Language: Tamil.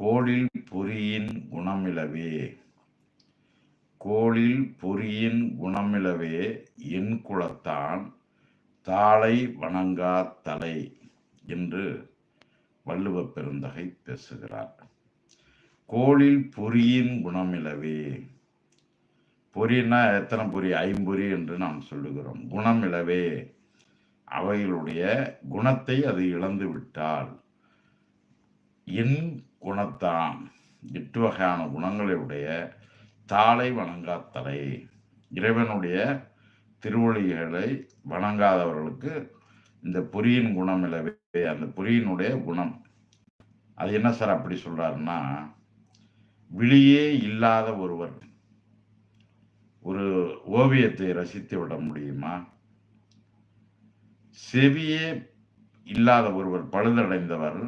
கோளில் பொறியின் குணமிலவே. கோளில் பொறியின் குணமிலவே என் குலத்தான் தாளை வணங்கா தலை என்று வள்ளுவ பெருந்தகை பேசுகிறார். கோளில் பொறியின் குணமிலவே. பொறினா எத்தனை பொறி? ஐம்பொறி என்று நாம் சொல்லுகிறோம். குணமிலவே. அவைகளுடைய குணத்தை அது இழந்து விட்டால் என் குணத்தான் எட்டு வகையான குணங்களை உடைய தாளை வணங்காத்தலை இறைவனுடைய திருவொழிகளை வணங்காதவர்களுக்கு இந்த பொரியின் குணம் இல்லவே அந்த பொரியினுடைய குணம். அது என்ன சார் அப்படி சொல்றாருன்னா விழியே இல்லாத ஒருவர் ஒரு ஓவியத்தை ரசித்து விட முடியுமா? செவியே இல்லாத ஒருவர் பழுதடைந்தவர்